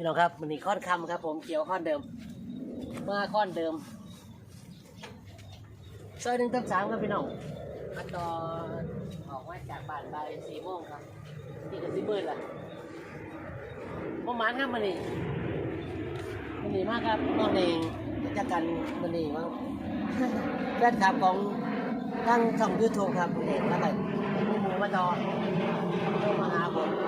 พี่น้องครับมันนี่ค้อนคำครับ ผมเขียวค้อนเดิม มาค้อนเดิมซอยหนึ่งทับสามครับพี่น้องมาต่อออกมาจากบ้านบ่ายสี่โมงครับนี่ก็สิบเบิดละประมาณครับมันนี่มันนี่มากครับน้องเองจากกันมันนี่ว่าแฟนคลับของทั้งช่องยูทูบครับเองแล้วก็มีหมูมาจอมาหาผม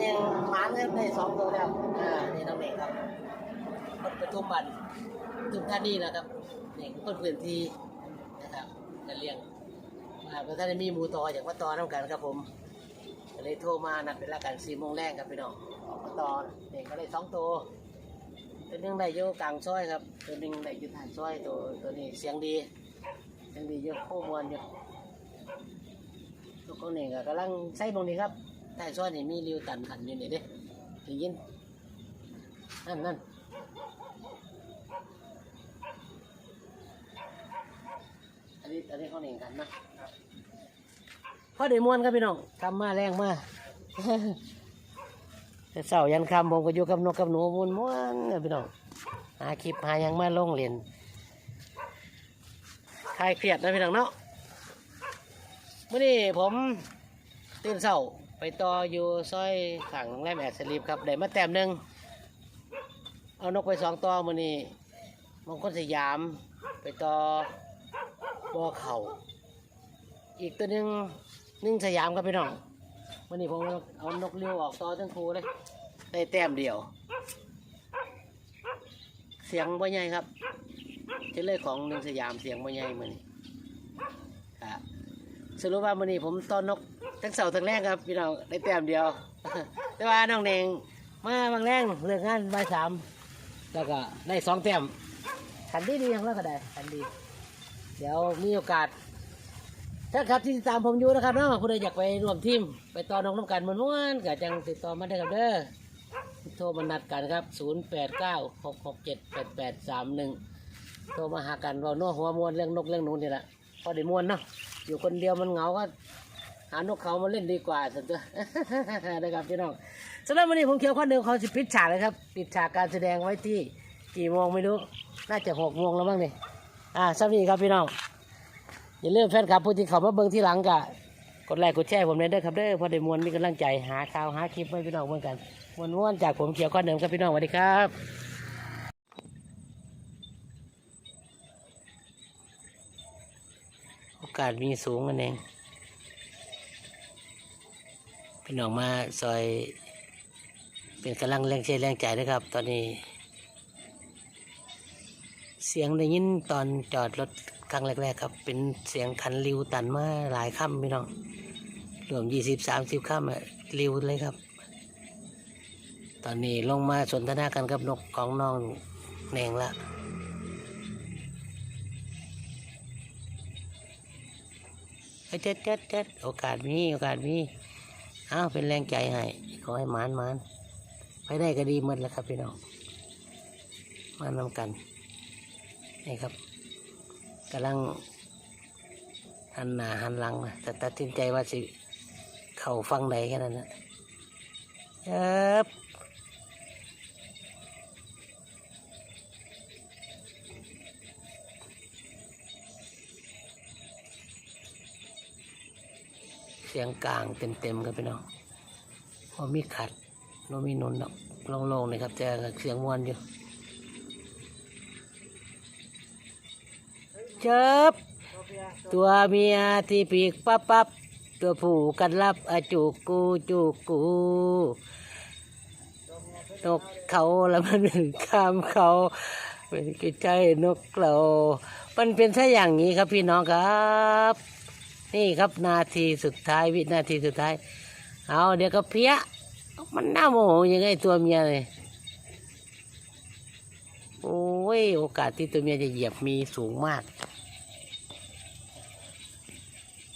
เองหมาเนี่ยได้สองตัวแล้วอ่านี่น้องเองครับคนปทุมบันปทุมธานีนะครับนี่คนพื้นที่นะครับจะเลี้ยงมาเพราะท่านมีหมูตออย่างว่าตอน้ำกันครับผมก็เลยโทรมานัดเวลากันสี่โมงแรกครับพี่น้องออกมาตอนี่ก็ได้สองตัวตัวหนึงได้อยู่กลางซอยครับตัวหนึงได้ยู่ท้ายซอยตัวตัวนี้เสียงดีเสียงดีอยู่คู่มวลอยู่ตัวคนนี้ก็กำลังใส่ตรงนี้ครับ ท้ายซอยนี่มีริวตันขันอยู่นี่เด้ได้ยินนั่นนั่นอันนี้อันนี้เขาเองกันนะพอได้มวนครับพี่น้องทำมาแรงมากแต่เสาร์ยันคำผมก็อยู่กับนกกับหนูมุนม้วนเลยพี่น้องหาคลิปหายังมาลงเรียนคลายเครียดนะพี่น้องเนาะเมื่อนี้ผมตื่นเสา ไปต่ออยู่ซอยขังโรงแรมแอดสลีปครับได้มาแต้มหนึ่งเอานกไปสองตัวมือนี้มงคลสยามไปต่อบ่อเขาอีกตัวหนึ่งหนึ่งสยามครับพี่น้องวันนี้ผมเอานกเลี้ยวออกต่อทั้งครูเลยได้แต้มเดียว เสียงบ่ใหญ่ครับเจะเลืของหนึ่งสยามเสียงบ่ใหญ่มือนี้ครับสรุปว่ามือนี้ผมต้อนนก ทั้งเสาทั้งแรกครับพี่น้องได้แต้มเดียว แต่ว่าน้องแดงมาบางแรงเลิกงานบ่ายสามแล้วก็ได้สองแต้มขันดีดีของเราก็ได้ขันดี เดี๋ยวมีโอกาสถ้าครับที่ติดตามผมอยู่นะครับเนาะผู้ใดอยากไปร่วมทีมไปต่อน้องน้ำกันม้วนก็จังติดต่อมาได้ครับเด้อโทรมานัดกันครับ 0 8 9 6 6 7 8 8 3 1 โทรมาหากันเราโน้หัวมวนเรื่องนกเรื่องหนูนี่แหละพอได้มวนเนาะอยู่คนเดียวมันเหงาก็ หานกเขามาเล่นดีกว่าสันตัวนะครับพี่น้องสำหรับวันนี้ผมเขียวข้อหนึ่งเขาสิปิดฉากเลยครับปิดฉากการแสดงไว้ที่กี่โมงไม่รู้ น่าจะหกโมงแล้วบ้างนี่อ่าสวัสดีครับพี่น้องอย่าลืมแฟนคลับผู้ที่เขามาเบิ่งที่หลังกะกดไลค์กดแชร์ผมเลยเด้อครับเด้อพอได้มวลมีกำลังใจหาข่าวหาคลิปให้พี่น้องเหมือนกันมวลม้วนจากผมเขียวข้อเดิมครับพี่น้องสวัสดีครับโอกาสมีสูงกันเอง พี่น้องมาซอย เป็นกำลังแรงใจแรงใจนะครับ ตอนนี้ เสียงได้ยินตอนจอดรถครั้งแรกๆครับ เป็นเสียงคันริวตันมาหลายค่ำพี่น้องรวมยี่สิบสามสิบค่ำอะริวเลยครับ ตอนนี้ลงมาสนทนากันกับนกของน้องแนงละเจ็ดเจ็ดเจ็ดโอกาสมีโอกาสมี อ้าวเป็นแรงใจให้ขอให้หมานหมานไปได้ก็ดีหมดแล้วครับพี่น้องมานำกันนี่ครับกำลังหันหน้าหันหลังนะแต่ตัดสินใจว่าสิ เข่าฟังไหนแค่นั้นนะครับ เสียงกลางเต็มๆครับพี่น้องพอมีขัดโนมีนุนเนาะโล่งๆเลยครับแต่เสียงมวนอยู่เจ็บตัวเมียที่ปีกปั๊บปั๊บตัวผู้กันรับอจูกูจูกูนกเขาแล้วมันถึงข้ามเขาเป็นใกล้ๆนกเรา มันเป็นซะอย่างนี้ครับพี่น้องครับ นี่ครับนาทีสุดท้ายวินาทีสุดท้าย เอาเดี๋ยวก็เพี้ย มันน่าโมโหยังไงตัวเมียเลยโอ้ยโอกาสที่ตัวเมียจะเหยียบมีสูงมาก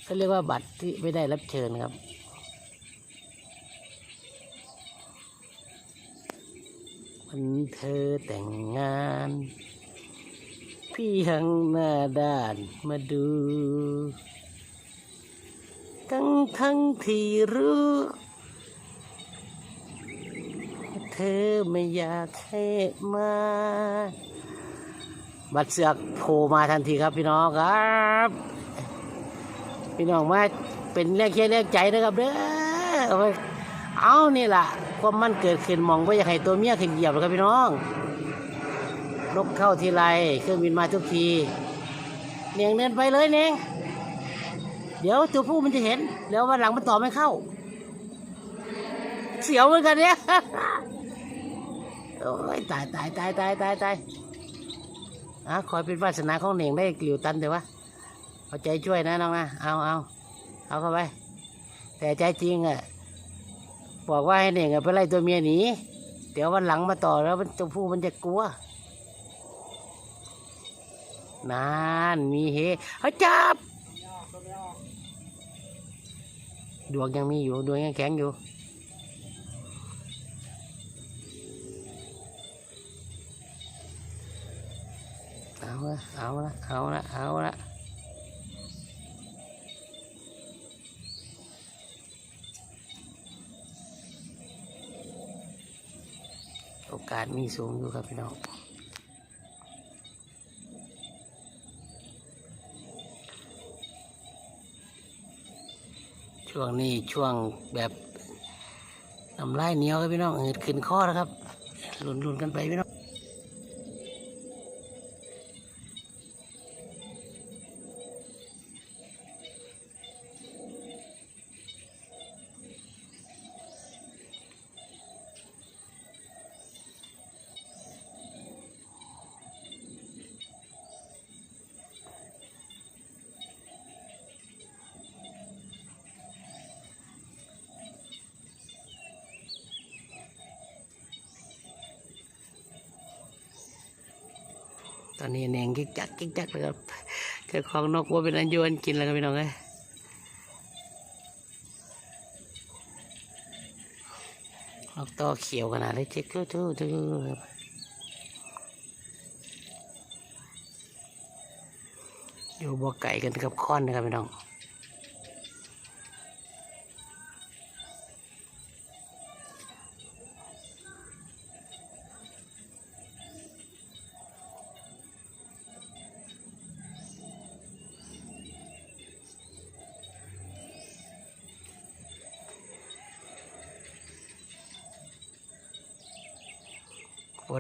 เขาเรียกว่าบัตรที่ไม่ได้รับเชิญครับ วันเธอแต่งงาน พี่ยังหน้าด้านมาดู ทั้งทั้งที่รู้ เธอไม่อยากให้มา บัดเสือกโผล่มาทันทีครับพี่น้องครับ พี่น้องมาเป็นแรงเชียร์แรงใจนะครับเด้อเอาเนี่ล่ะ ความมันเกิดขึ้นมองว่าอยากให้ตัวเมียขึ้นเหยียบเลยครับพี่น้องนกเข้าทีไรเครื่องบินมาทุกทีเนียงเดินไปเลยเนียง เดี๋ยวตัวผู้มันจะเห็น แล้ววันหลังมันต่อไม่เข้า เสียวเหมือนกันเนี่ยโอ้ยตายตายตายตายตายตายอะคอยเป็นวาสนาของเน่งได้กลิวตันเถอะวะเอาใจช่วยนะน้องนะเอาเอาเอาเข้าไป แต่ใจจริงอะบอกว่าให้เน่งอะไปไล่ตัวเมียหนีเดี๋ยววันหลังมาต่อแล้วมันตัวผู้มันจะกลัวนานมีเฮเฮ้ยจับ ดวงยังมีอยู่ ดวงยังแข็งอยู่ เอาละเอาละเอาละเอาละโอกาสมีสูงอยู่ครับพี่น้อง ช่วงนี้ช่วงแบบน้ำลายเหนียวครับพี่น้องเหืดขึ้นข้อแล้วครับหลุนๆกันไปพี่น้อง อนนี้แหนงกิ๊กจักกิ๊กจักเลยครับเจ้าของนกว่าเป็นอันยวนกินแล้วครับพี่น้องเอ้ยนกต่อเขียวขนาดเลยเจ๊กทู้ทู่ทู่ครับอยู่บ่อไก่กันกับค้อนนะครับพี่น้อง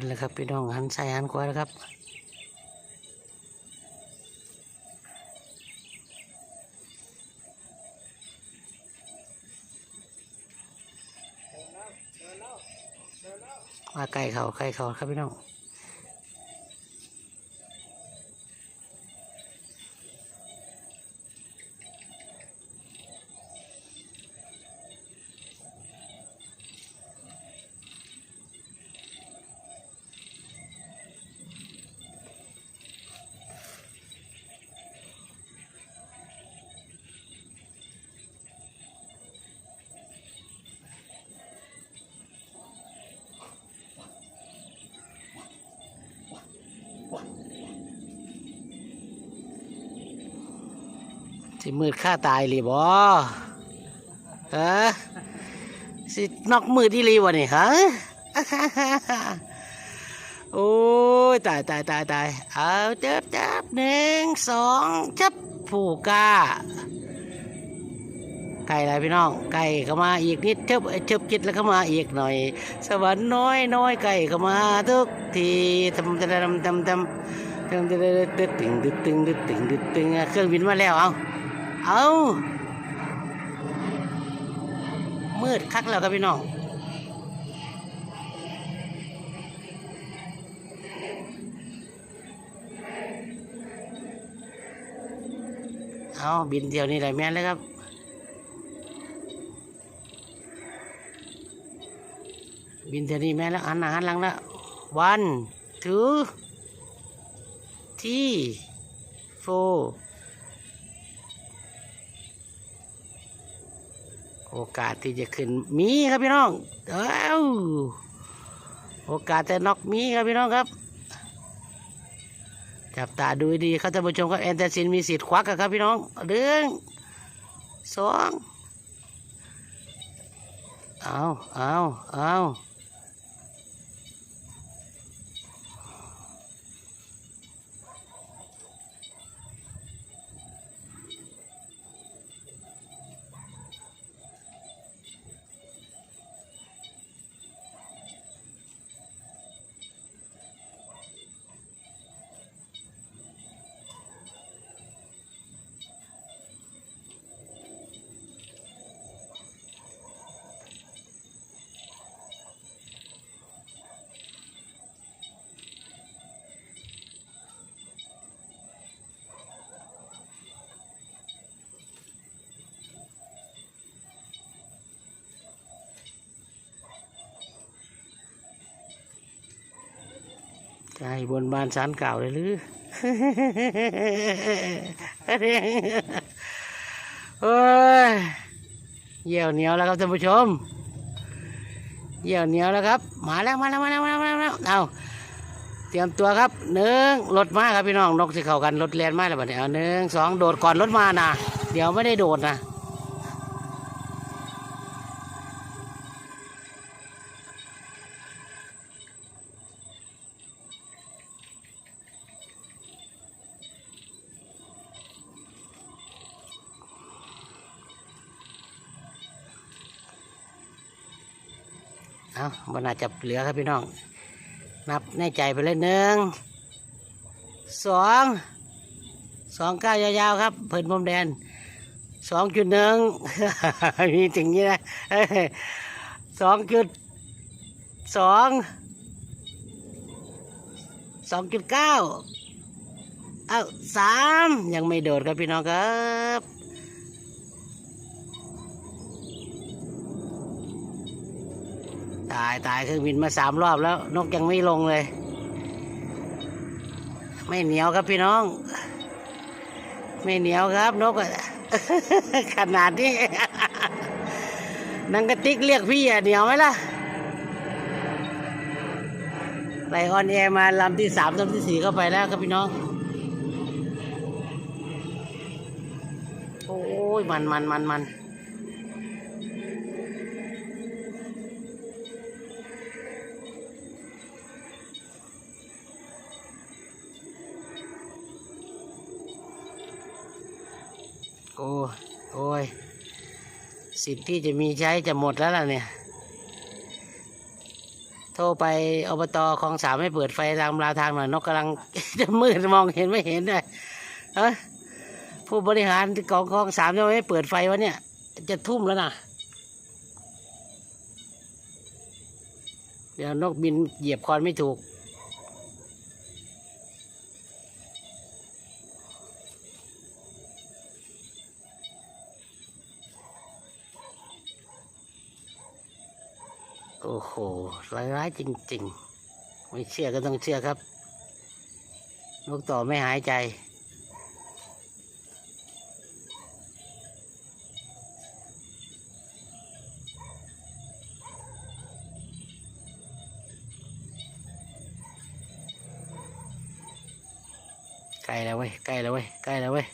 นเลยครับพี่น้องหันซ้ายหันขวาแล้วครับมาไก่เขาไก่เขาครับพี่น้อง สิมืดฆ่าตายเลยบ่ฮะสินอกมือที่รีวะนี่ฮะโอ้ยตายตายตายตายเอาเจ็บเจ็บหนึ่งสองจับผูกกาไก่อะไรพี่น้อง ไก่เข้ามาอีกนิดเจ็บเจ็บจิตแล้วเข้ามาอีกหน่อย สวรรค์น้อยน้อยไก่เข้ามาทุกทีทำทำทำทำทำตึงตึงตึงตึงตึงตึงเครื่องบินมาแล้วเอา เอามืดคักแล้วครับพี่น้องเอาบินเที่ยวนี้ได้แม่นเลยครับบินเท่านี้แม่แล้วหันหน้าหันหลังแล้ววันทูที่โฟ โอกาสที่จะขึ้นมีครับพี่น้อง เอ้าโอกาสจะน็อกมีครับพี่น้องครับ จับตาดูให้ดีครับท่านผู้ชมครับแอนเตซินมีสิทธิ์ควักครับพี่น้องเดืองสองเอาเอาเอา ใช่บนบานสารเก่าเลยหรือโอ้ยเยี่ยวเหนียวแล้วครับท่านผู้ชมเยี่ยวเหนียวแล้วครับ มาแล้วมาแล้วมาแล้วมาแล้วมาแล้วเอาเตรียมตัวครับหนึ่งรถมาครับพี่น้องนกสิเข้ากันรถเลียนมาแล้วบัดนี้เอาหนึ่งสองโดดก่อนรถมานะเดี๋ยวไม่ได้โดดนะ เอาบน่าจจะเหลือครับพี่น้อง นับในใจไปเลยหนึ่งสองสองก้าวยาวๆครับเพิ่นพรมแดนสองจุดหนึ่งมีถึงนี้นะสองจุดสองสองจุดเก้าเอ้าสามยังไม่โดดครับพี่น้องครับ ตายตายเครื่องบินมาสามรอบแล้ว นกยังไม่ลงเลย ไม่เหนียวครับพี่น้อง ไม่เหนียวครับ นกขนาดนี้นังกระติกเรียกพี่อะเหนียวไหมล่ะไลออนแอร์มาลำที่สามลำที่สี่เข้าไปแล้วครับพี่น้อง โอ้ยมันมันมันมันโอ้ โอ้ย สิทธิ์ที่จะมีใช้จะหมดแล้วล่ะเนี่ย โทรไปอบตคลองสามให้เปิดไฟตามราวทางหน่อยนกกำลัง จะมืดมองเห็นไม่เห็นเลยเอ้ยผู้บริหารของคลองสามจะไม่เปิดไฟวะเนี่ย จะทุ่มแล้วนะเดี๋ยวนกบินเหยียบคอนไม่ถูก อ้โหร้ายร้ายจริง ๆ ไม่เชื่อก็ต้องเชื่อครับ นกต่อไม่หายใจ ใกล้แล้วเว้ย ใกล้แล้วเว้ย ใกล้แล้วเว้ย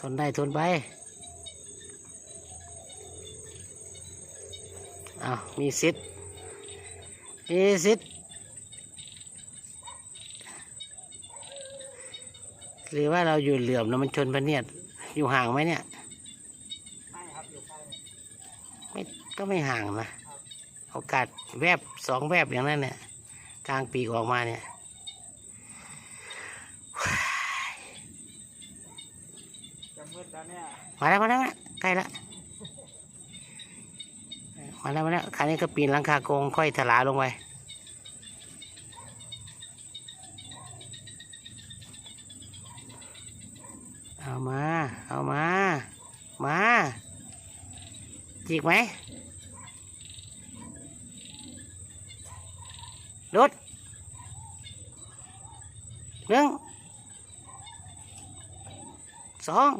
ทนได้ทนไป อ้าวมีสิทธิ์มีสิทธิ์หรือว่าเราอยู่เหลื่อมแล้วมันชนพะเนียดอยู่ห่างไหมเนี่ยใช่ครับอยู่ใกล้ไม่ก็ไม่ห่างนะโอกาสแวบสองแวบอย่างนั้นเนี่ยกลางปีกออกมาเนี่ยจะมืดแล้วเนี่ยมาแล้วมาแล้วมาแล้วใกล้ละมา แล้วมาแล้วคราวนี้ก็ปีนหลังคาโกงค่อยถลาลงไปเอามา เอามา มาจีกไหมรถหนึ่งสอง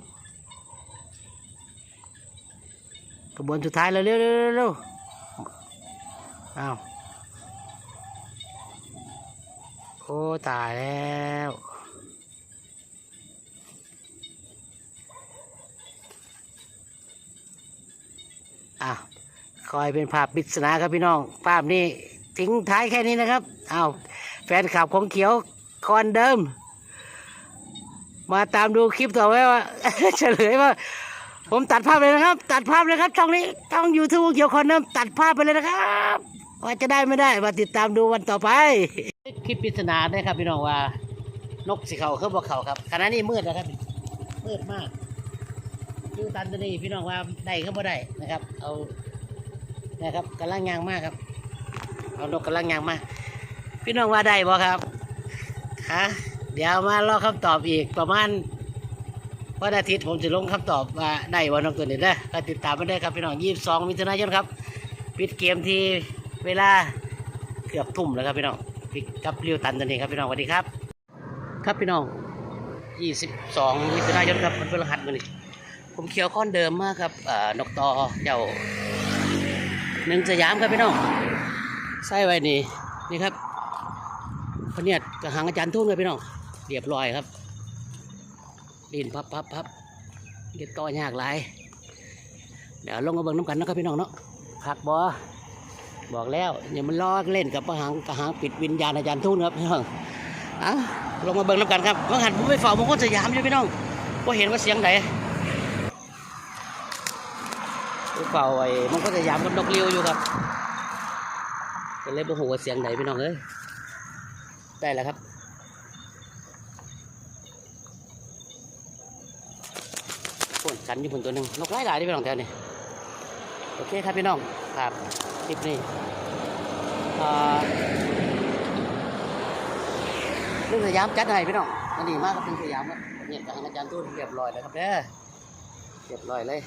ขบวนสุดท้ายเร็วเร็วเร็วเร็วเร็ว อ้าว โอ้ตายแล้ว อ้าว คอยเป็นภาพปริศนาครับพี่น้อง ภาพนี้ทิ้งท้ายแค่นี้นะครับ อ้าว แฟนคลับของเขียวคอนเดิม มาตามดูคลิปต่อไปว่า เฉลยว่าผมตัดภาพเลยนะครับ ตัดภาพเลยครับช่องนี้ช่องยูทูบเกี่ยวคอนเนมตัดภาพไปเลยนะครับ ว่าจะได้ไม่ได้มาติดตามดูวันต่อไป คลิปปริศนาได้ครับพี่น้องว่า นกสีเขาเขาบอกเขาครับขณะนี้มืดนะครับมืดมากดูตันตัวนี้พี่น้องว่าได้เขาบ่ได้นะครับ เอานะครับกำลังยางมากครับ เอานกกำลังยางมากพี่น้องว่าได้บ่ครับฮะเดี๋ยวมารอคำตอบอีกประมาณวันอาทิตย์ผมจะลงคำตอบว่าได้วันนกตัวนี้นะก็ติดตามมาได้ครับพี่น้องยี่สิบสองมิถุนายนครับ ปิดเกมที่ เวลาเกือบทุ่มแล้วครับพี่น้องกับเรียวตันตัวนี้ครับพี่น้องสวัสดีครับ ครับพี่น้อง22มิถุนายนครับมันเป็นรหัสมือนี่ผมเขียวค้อนเดิมมากครับนกตอเจ้าหนึ่งสยามครับพี่น้องใส่ไว้นี่นี่ครับพเนียดกระหังอาจารย์ทุ่งเลยพี่น้องเรียบร้อยครับดินพับพับพับเก็บต่อยากหลายเดี๋ยวลงมาเบิ่งน้ำกันนะครับพี่น้องเนาะผักบอ บอกแล้วอย่ามันล้อเล่นกับกระหังกระหังปิดวิญญาณอาจารย์ทุ่งครับพี่น้องอะลงมาเบิ่งน้ำกันครับว่าหันผมไปฝ้ามงคลสยามอยู่พี่น้องก็เห็นว่าเสียงไหนไปเฝ้าไอ้มงคลสยามกับนกเลี้ยวอยู่ครับก็เลยบ่ฮู้ว่าเสียงไหนพี่น้องเอ้ยได้แล้วครับฝนกันอยู่บนตัวหนึ่งนกไล่หลายที่พี่น้องแถวนี้โอเคครับพี่น้องครับ ลิปนี้อ่าเรื่องสยามจัดให้พี่น้องอันนี้มากก็เป็นสยามครับเนี่ยทางอาจารย์ตู้เรียบร้อยแล้วครับเด้อเรียบร้อยเลย